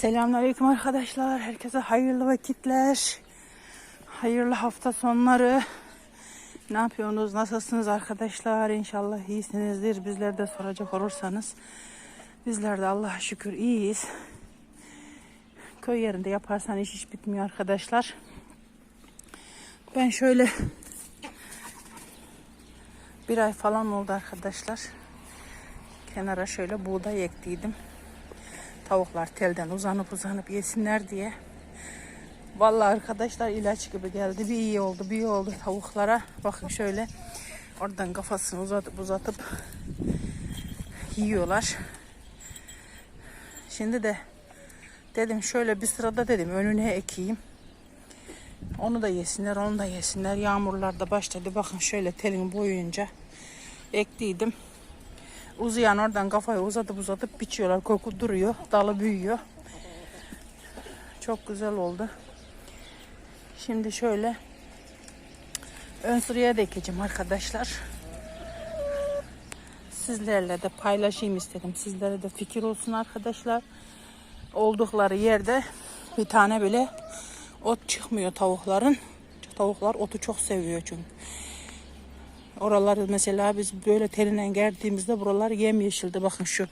Selamünaleyküm arkadaşlar. Herkese hayırlı vakitler. Hayırlı hafta sonları. Ne yapıyorsunuz? Nasılsınız arkadaşlar? İnşallah iyisinizdir. Bizler de soracak olursanız. Bizler de Allah'a şükür iyiyiz. Köy yerinde yaparsan iş hiç bitmiyor arkadaşlar. Ben şöyle bir ay falan oldu arkadaşlar. Kenara şöyle buğday ektiydim. Tavuklar telden uzanıp uzanıp yesinler diye. Vallahi arkadaşlar ilaç gibi geldi. Bir iyi oldu, bir iyi oldu tavuklara. Bakın şöyle oradan kafasını uzatıp uzatıp yiyorlar. Şimdi de dedim şöyle bir sırada dedim önüne ekeyim. Onu da yesinler, onu da yesinler. Yağmurlar da başladı. Bakın şöyle telin boyunca ektiydim. Uzayan oradan kafayı uzatıp uzatıp biçiyorlar. Koku duruyor. Dalı büyüyor. Çok güzel oldu. Şimdi şöyle ön sıraya da ekeceğim arkadaşlar. Sizlerle de paylaşayım istedim. Sizlere de fikir olsun arkadaşlar. Oldukları yerde bir tane bile ot çıkmıyor tavukların. Tavuklar otu çok seviyor çünkü. Oraları mesela biz böyle teline geldiğimizde buralar yemyeşildi. Bakın şu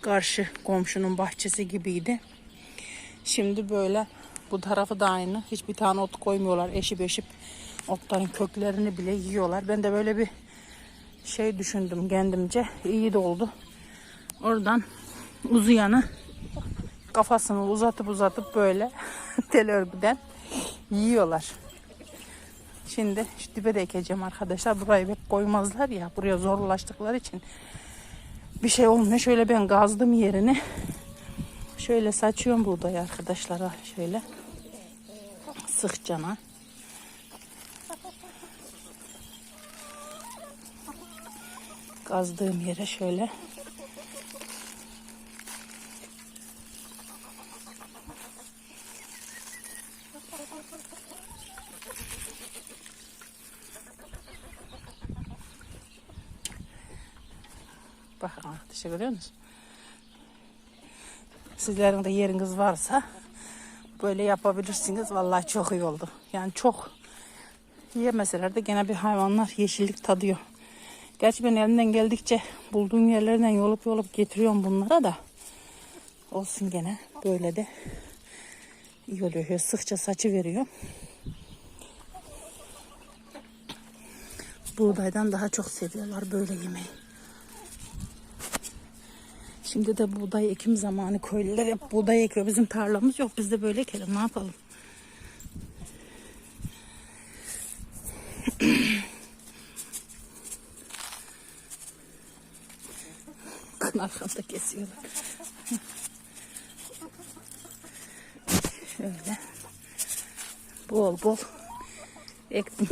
karşı komşunun bahçesi gibiydi. Şimdi böyle bu tarafı da aynı. Hiçbir tane ot koymuyorlar. Eşip eşip otların köklerini bile yiyorlar. Ben de böyle bir şey düşündüm kendimce. İyi de oldu. Oradan uzayanı kafasını uzatıp uzatıp böyle tel örgüden yiyorlar. Şimdi şu dibe de ekeceğim arkadaşlar. Burayı pek koymazlar ya. Buraya zorlaştıkları için bir şey olmuyor. Şöyle ben gazdım yerini. Şöyle saçıyorum buğdayı arkadaşlara. Şöyle sıkcana. Gazdığım yere şöyle Bakın arkadaşlar görüyor musunuz? Sizlerin de yeriniz varsa böyle yapabilirsiniz. Vallahi çok iyi oldu. Yani çok yemeseler de gene bir hayvanlar yeşillik tadıyor. Gerçi ben elimden geldikçe bulduğum yerlerden yolup yolup getiriyorum bunlara da. Olsun gene böyle de iyi oluyor. Şöyle sıkça saçı veriyor. Buğdaydan daha çok seviyorlar böyle yemeği. Şimdi de buğday ekim zamanı köylüler hep buğday ekiyor. Bizim tarlamız yok. Biz de böyle ekelim. Ne yapalım? Bakın arkamda kesiyorlar. Şöyle. Bol bol ektim.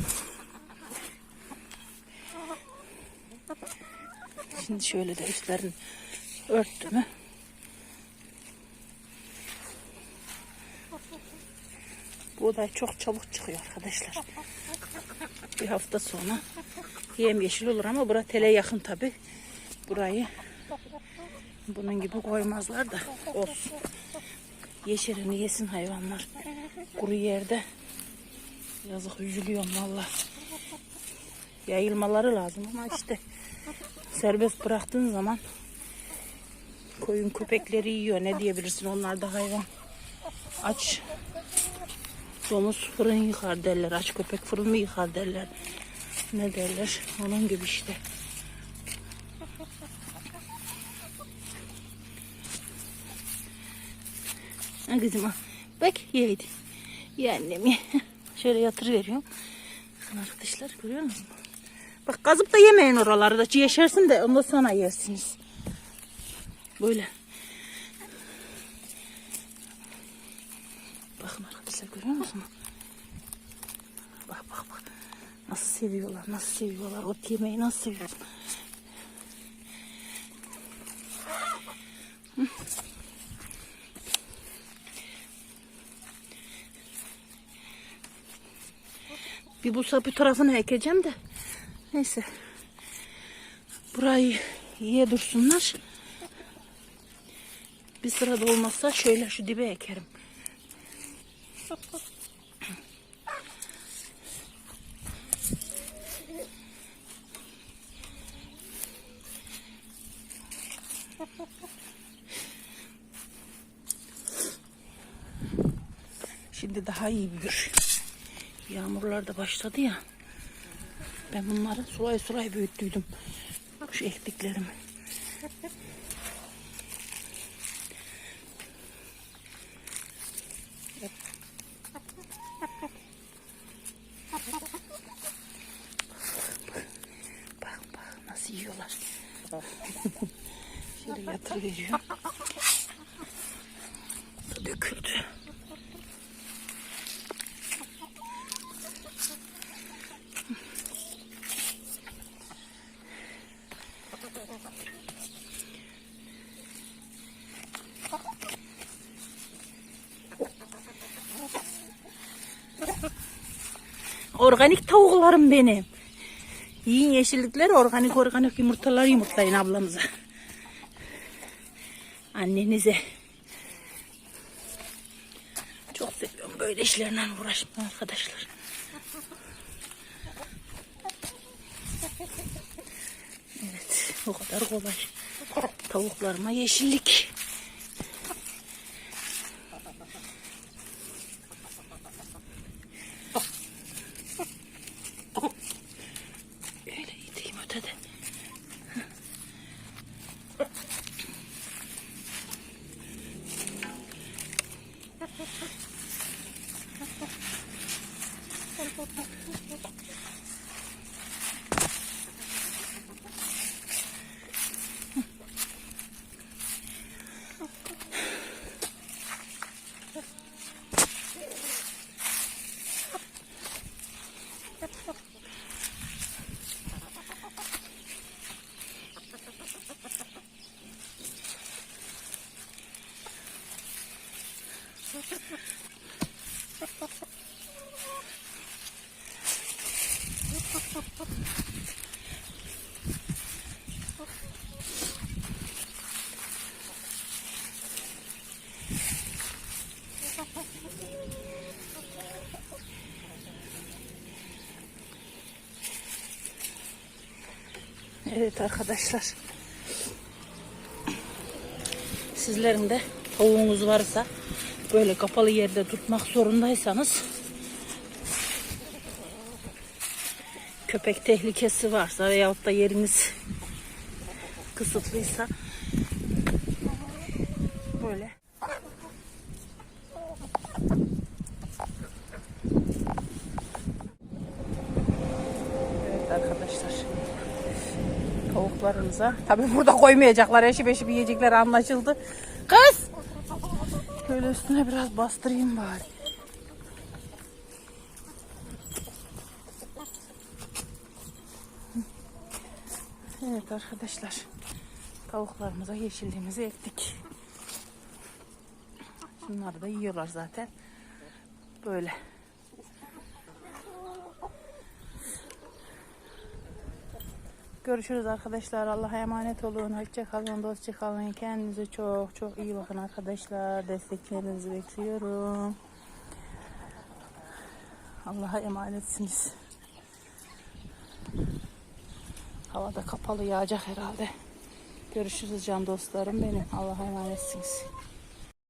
Şimdi şöyle de üstlerini örttü mü? Buğday çok çabuk çıkıyor arkadaşlar. Bir hafta sonra yem yeşil olur ama bura tele yakın tabi. Burayı bunun gibi koymazlar da olsun. Yeşilini yesin hayvanlar. Kuru yerde yazık üzülüyorum valla. Yayılmaları lazım ama işte serbest bıraktığın zaman koyun köpekleri yiyor. Ne diyebilirsin onlar da hayvan. Aç domuz fırın yıkar derler. Aç köpek fırın mı yıkar derler. Ne derler? Onun gibi işte. Ha kızım ha. Bak yiydi. Ye annem ye. Şöyle yatır veriyorum. Arkadaşlar görüyor musunuz? Bak kazıp da yemeyin oraları da yeşersin de ondan sonra yersiniz. Böyle. Bakın arkadaşlar görüyor musunuz? Bak bak bak. Nasıl seviyorlar, nasıl seviyorlar. Ot yemeyi nasıl seviyorlar. Bir bu sapı tarafını ekeceğim de. Neyse. Burayı yiye dursunlar. Bir sırada olmazsa şöyle şu dibe ekerim. Şimdi daha iyi büyür. Yağmurlar da başladı ya. Ben bunları sulay sulay büyüttüydüm. Şu ektiklerimi. Nasıl yiyorlar. Şöyle yatırıveriyor. Da döküldü. Organik tavuklarım benim. Yiyin yeşillikleri organik organik yumurtalar yumurtlayın ablamıza. Annenize. Çok seviyorum böyle işlerle uğraşmayı arkadaşlar. Evet o kadar kolay. Tavuklarıma yeşillik. ハハハハ。Evet arkadaşlar. Sizlerin de tavuğunuz varsa böyle kapalı yerde tutmak zorundaysanız köpek tehlikesi varsa veyahut da yeriniz kısıtlıysa böyle Evet arkadaşlar tavuklarınıza. Tabi burada koymayacaklar. Eşi beşi bir yiyecekler anlaşıldı. Kız! Şöyle üstüne biraz bastırayım bari. Evet arkadaşlar. Tavuklarımıza yeşilliğimizi ektik. Şunları da yiyorlar zaten. Böyle. Görüşürüz arkadaşlar. Allah'a emanet olun. Hoşça kalın, dostça. Kendinize çok çok iyi bakın arkadaşlar. Desteklerinizi bekliyorum. Allah'a emanetsiniz. Havada kapalı yağacak herhalde. Görüşürüz can dostlarım benim. Allah'a emanetsiniz.